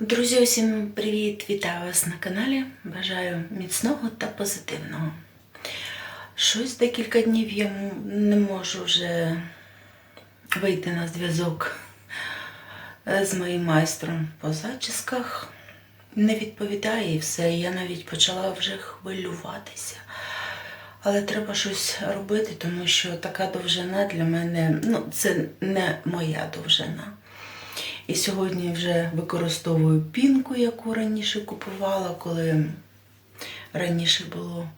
Друзі, усім привіт! Вітаю вас на каналі. Бажаю міцного та позитивного. Щось декілька днів я не можу вже вийти на зв'язок е, з моїм майстром по зачісках. Не відповідає і все. Я навіть почала вже хвилюватися. Але треба щось робити, тому що така довжина для мене, ну, це не моя довжина. І сьогодні вже використовую пінку, яку раніше купувала, коли раніше було.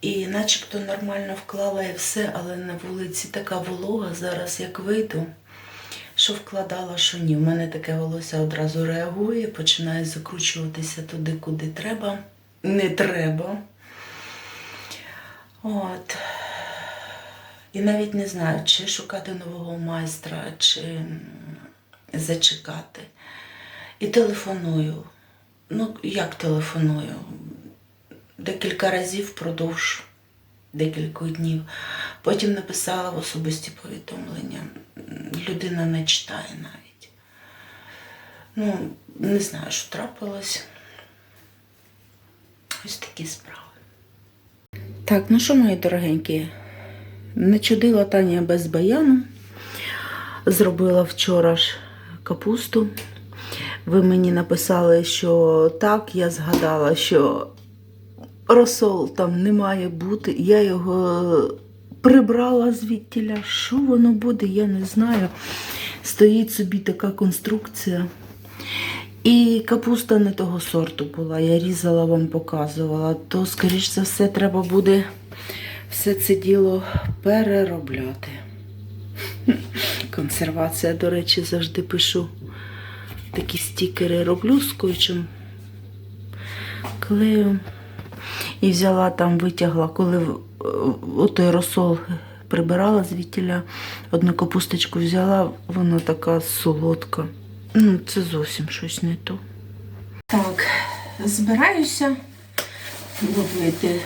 І начебто нормально вклала і все, але на вулиці така волога зараз, як вийду, що вкладала, що ні. У мене таке волосся одразу реагує, починає закручуватися туди, куди треба. Не треба. От. І навіть не знаю, чи шукати нового майстра, чи зачекати. І телефоную. Ну, як телефоную? Декілька разів впродовж декількох днів. Потім написала в особисті повідомлення. Людина не читає навіть. Ну, не знаю, що трапилось. Ось такі справи. Так, ну що, мої дорогенькі, не чудила Таня без баяну. Зробила вчора ж капусту. Ви мені написали, що так, я згадала, що розсол там не має бути. Я його прибрала звідтіля. Що воно буде, я не знаю. Стоїть собі така конструкція. І капуста не того сорту була. Я різала вам, показувала. То, скоріш за все, треба буде все це діло переробляти. Консервація, до речі, завжди пишу. Такі стікери роблю скотчем, клею. І взяла там, витягла, коли отой розсол прибирала звідтіля, одну капусточку взяла, вона така солодка. Ну, це зовсім щось не то. Так, збираюся ловити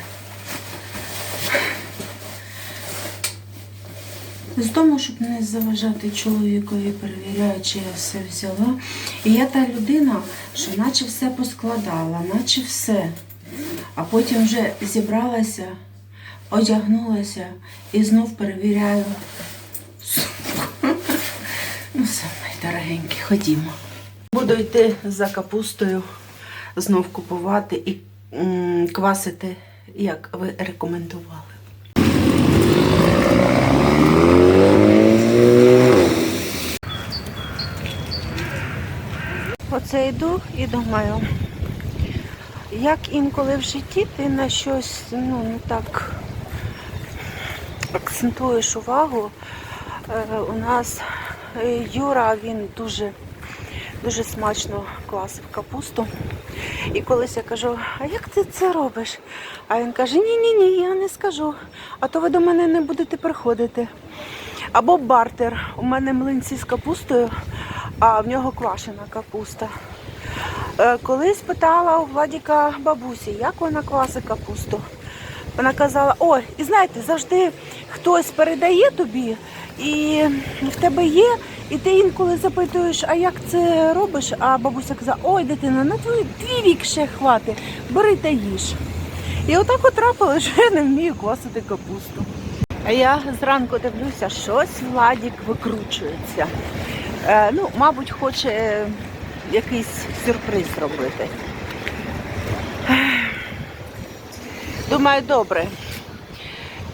з дому, щоб не заважати чоловікові, перевіряю, чи я все взяла. І я та людина, що наче все поскладала, наче все. А потім вже зібралася, одягнулася і знов перевіряю. Ну, все, мої дорогенькі, ходімо. Буду йти за капустою, знов купувати і квасити, як ви рекомендували. Оце йду і думаю, як інколи в житті ти на щось ну, не так акцентуєш увагу. Е, у нас е, Юра, він дуже, дуже смачно квасив капусту. І колись я кажу, а як ти це робиш? А він каже, ні-ні ні, я не скажу, а то ви до мене не будете приходити. Або бартер. У мене млинці з капустою, а в нього квашена капуста. Е, Колись питала у Владіка бабусі, як вона квасить капусту. Вона казала, ой, і знаєте, завжди хтось передає тобі, і в тебе є, і ти інколи запитуєш, а як це робиш? А бабуся казала, ой, дитина, на твій, твій вік ще хватить, бери та їж. І отак от що я не вмію квасити капусту. А я зранку дивлюся, щось Владік викручується. Е, ну, мабуть, хоче е, якийсь сюрприз зробити. Думаю, добре.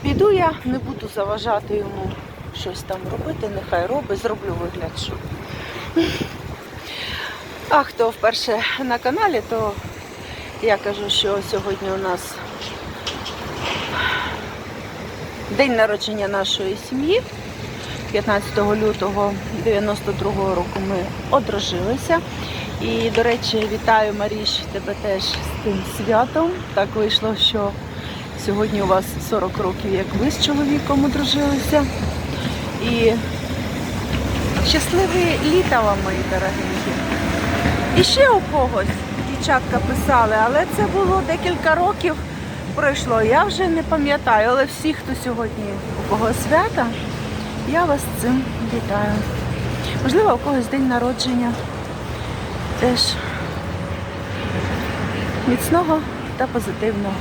Піду я, не буду заважати йому щось там робити, нехай робить, зроблю вигляд, що. А хто вперше на каналі, то я кажу, що сьогодні у нас день народження нашої сім'ї. 15 лютого 92 року ми одружилися. І, до речі, вітаю Маріш, тебе теж з тим святом. Так вийшло, що сьогодні у вас 40 років, як ви з чоловіком одружилися. І щасливі літа вам, мої дорогенькі. І ще у когось дівчатка писали, але це було декілька років пройшло. Я вже не пам'ятаю, але всі, хто сьогодні у кого свята, я вас цим вітаю. Можливо, у когось день народження теж міцного та позитивного.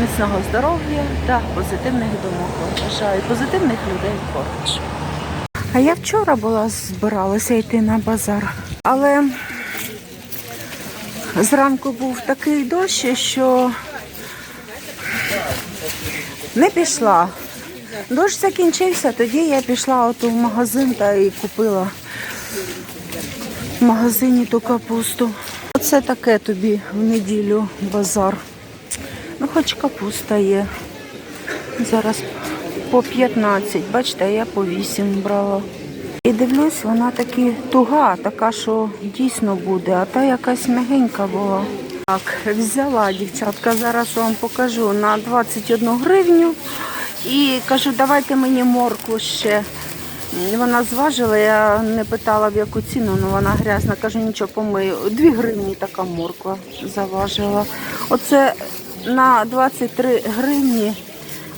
Міцного здоров'я та позитивних думок. Бажаю позитивних людей поруч. А я вчора була збиралася йти на базар, але зранку був такий дощ, що не пішла. Дощ закінчився, тоді я пішла от в магазин та і купила в магазині ту капусту. Оце таке тобі в неділю базар. Ну, хоч капуста є. Зараз по 15, бачите, я по 8 брала. І дивлюсь, вона таки туга, така, що дійсно буде, а та якась м'ягенька була. Так, взяла дівчатка, зараз вам покажу на 21 гривню. І кажу, давайте мені моркву ще. Вона зважила, я не питала в яку ціну, але вона грязна. Кажу, нічого помию. Дві гривні така морква заважила. Оце на 23 гривні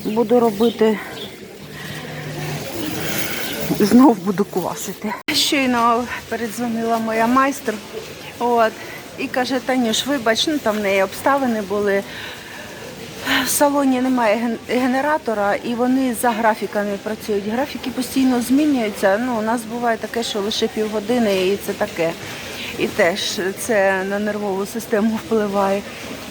буду робити. Знов буду квасити. Щойно передзвонила моя майстер. От, і каже, Танюш, вибач, ну там в неї обставини були. В салоні немає генератора і вони за графіками працюють. Графіки постійно змінюються. Ну, у нас буває таке, що лише півгодини і це таке. І теж це на нервову систему впливає.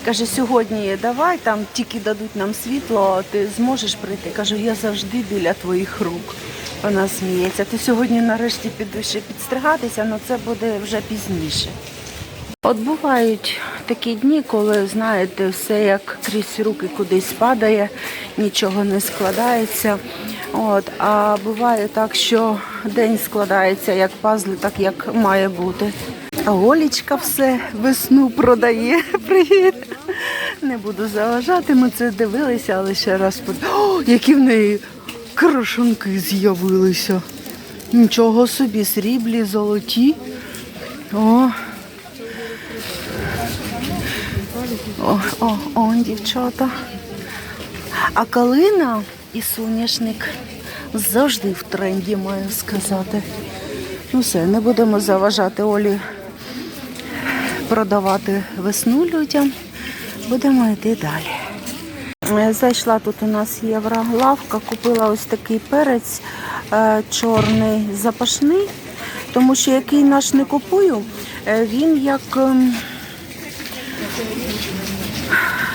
Каже, сьогодні давай, там тільки дадуть нам світло, ти зможеш прийти. Кажу, я завжди біля твоїх рук. Вона сміється. Ти сьогодні нарешті підеш підстригатися, але це буде вже пізніше. От бувають такі дні, коли знаєте, все як крізь руки кудись падає, нічого не складається. От, а буває так, що день складається як пазли, так як має бути. А Олічка все весну продає. Привіт. Не буду заважати, ми це дивилися, але ще раз. О, які в неї крашанки з'явилися. Нічого собі, сріблі, золоті. О, О, о, о, дівчата. А калина і соняшник завжди в тренді, маю сказати. Ну все, не будемо заважати Олі продавати весну людям. Будемо йти далі. Е, Зайшла тут у нас євролавка, купила ось такий перець е, чорний запашний, тому що який наш не купую, е, він як.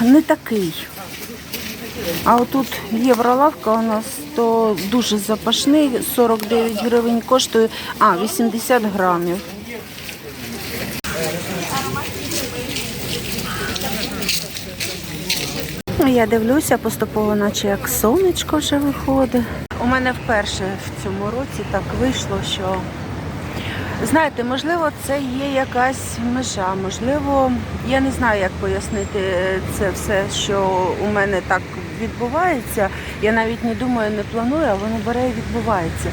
Не такий. А отут євролавка у нас то дуже запашний, 49 гривень коштує, а, 80 грамів. Я дивлюся поступово, наче як сонечко вже виходить. У мене вперше в цьому році так вийшло, що Знаєте, можливо, це є якась межа. Можливо, я не знаю, як пояснити це все, що у мене так відбувається. Я навіть не думаю, не планую, а воно бере і відбувається.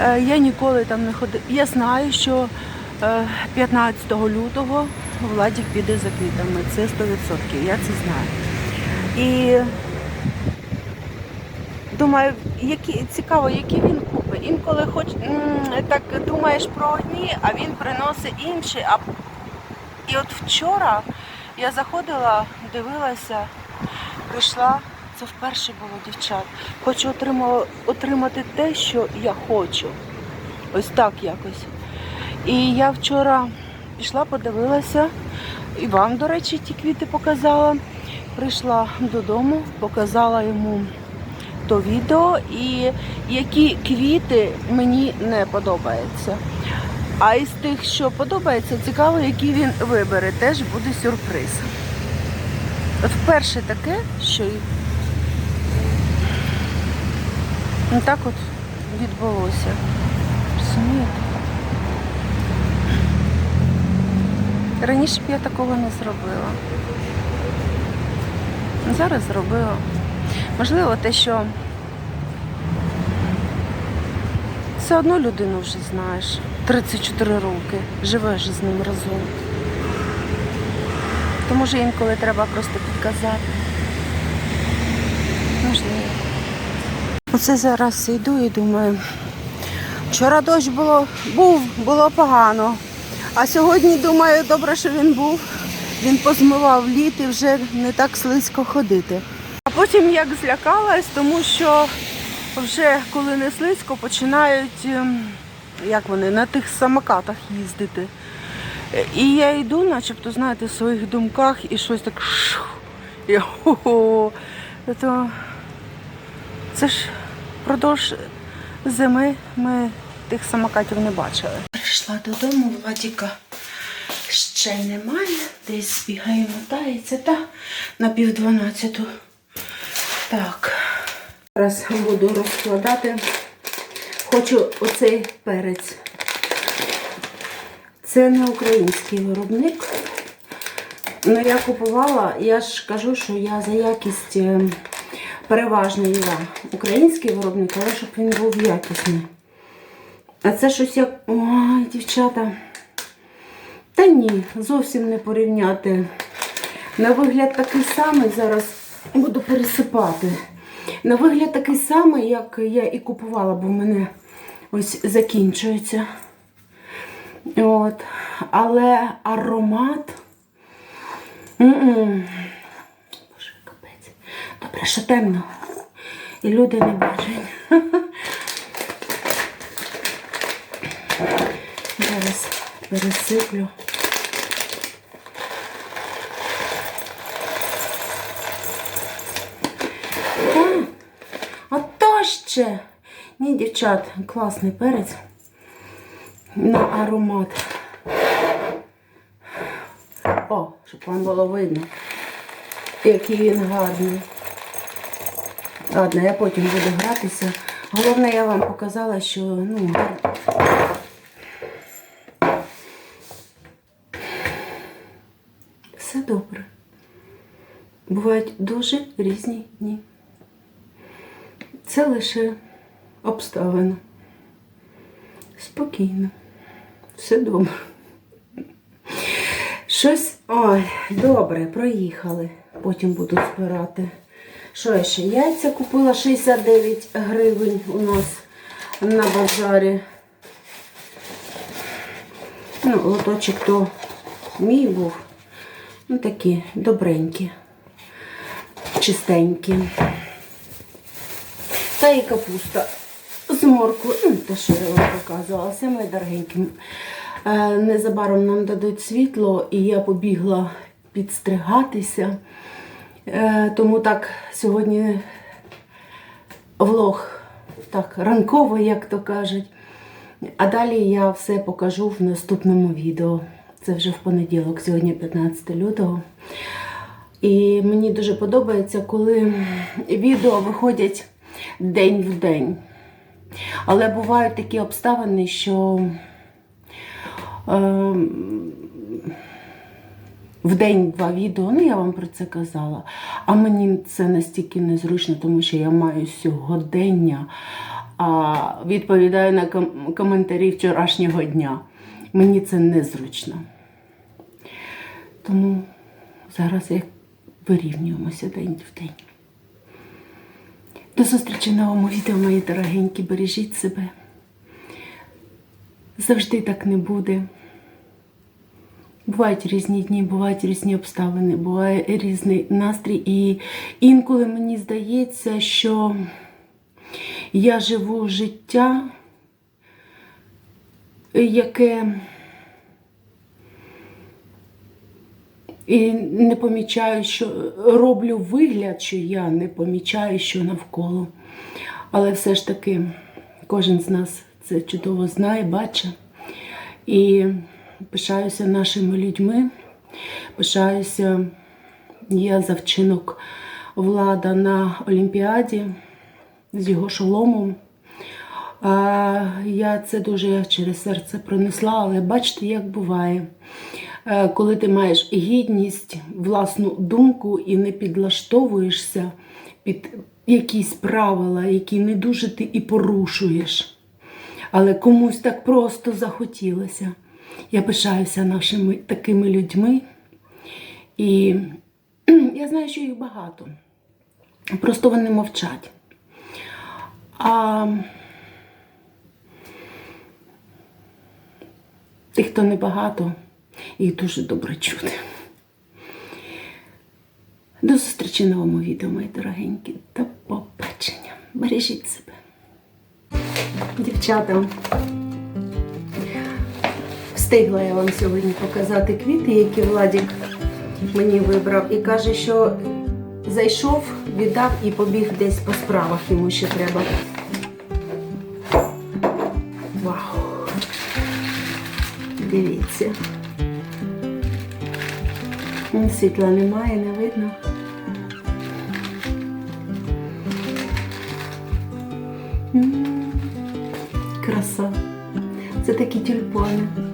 Е, Я ніколи там не ходила. Я знаю, що е, 15 лютого Владік піде за квітами. Це 100%. Я це знаю. І Думаю, які цікаво, які він купить. Інколи хоч так думаєш про одні, а він приносить інші. А і от вчора я заходила, дивилася, прийшла. Це вперше було дівчат. Хочу отримати те, що я хочу. Ось так якось. І я вчора пішла, подивилася, і вам, до речі, ті квіти показала. Прийшла додому, показала йому то відео і які квіти мені не подобаються. А із тих, що подобається, цікаво, які він вибере. Теж буде сюрприз. От вперше таке, що ну, так от відбулося. Розумієте? Раніше б я такого не зробила. Зараз зробила. Можливо, те, що все одно людину вже знаєш. 34 роки, живеш з ним разом. То може інколи треба просто підказати. Можливо. Оце зараз йду і думаю. Вчора дощ було, був, було погано. А сьогодні, думаю, добре, що він був. Він позмивав лід і вже не так слизько ходити. А потім як злякалась, тому що вже коли не слизько, починають, ем, як вони, на тих самокатах їздити. Е, І я йду, начебто, знаєте, в своїх думках і щось так шух, і. То це ж впродовж зими ми тих самокатів не бачили. Прийшла додому, Владіка ще немає. Десь бігає, мотається, та на пів дванадцяту. Так. Зараз буду розкладати. Хочу оцей перець. Це не український виробник. Ну, я купувала, я ж кажу, що я за якість е, переважно я український виробник, але щоб він був якісний. А це щось як. Ой, дівчата. Та ні, зовсім не порівняти. На вигляд такий самий, зараз буду пересипати. На вигляд такий самий, як я і купувала, бо в мене ось закінчується. От. Але аромат. М-м. Боже, капець. Добре, що темно. І люди не бачать. Зараз пересиплю. Та, Ще. Ні, дівчат, класний перець на аромат. О, щоб вам було видно, який він гарний. Ладно, я потім буду гратися. Головне, я вам показала, що ну, все добре. Бувають дуже різні дні. Це лише обставина. Спокійно. Все добре. Щось. Ой, добре, проїхали. Потім буду збирати. Що ще? Яйця купила 69 гривень у нас на базарі. Ну, лоточок то мій був. Ну, такі добренькі, чистенькі. Та і капуста з морквою, ну, те, що я вам показувала, все мої дорогенькі. Е, Незабаром нам дадуть світло, і я побігла підстригатися. Е, Тому так сьогодні влог так ранково, як то кажуть. А далі я все покажу в наступному відео. Це вже в понеділок, сьогодні 15 лютого. І мені дуже подобається, коли відео виходять день в день. Але бувають такі обставини, що е, в день два відео, ну я вам про це казала. А мені це настільки незручно, тому що я маю сьогодення, а відповідаю на ком- коментарі вчорашнього дня. Мені це незручно. Тому зараз як вирівнюємося день в день. До зустрічі в новому відео, мої дорогенькі. Бережіть себе. Завжди так не буде. Бувають різні дні, бувають різні обставини, буває різний настрій. І інколи мені здається, що я живу життя, яке і не помічаю, що роблю вигляд, що я не помічаю, що навколо. Але все ж таки кожен з нас це чудово знає, бачить. І пишаюся нашими людьми, пишаюся я за вчинок влада на Олімпіаді з його шоломом. А, Я це дуже через серце пронесла, але бачите, як буває. Е, Коли ти маєш гідність, власну думку і не підлаштовуєшся під якісь правила, які не дуже ти і порушуєш. Але комусь так просто захотілося. Я пишаюся нашими такими людьми. І я знаю, що їх багато. Просто вони мовчать. А Тих, хто небагато, їх дуже добре чути. До зустрічі новому відео, мої дорогенькі. До побачення. Бережіть себе. Дівчата, встигла я вам сьогодні показати квіти, які Владік мені вибрав. І каже, що зайшов, віддав і побіг десь по справах йому ще треба. Вау! Дивіться. Світла немає, не видно. Краса. Це такі тюльпани.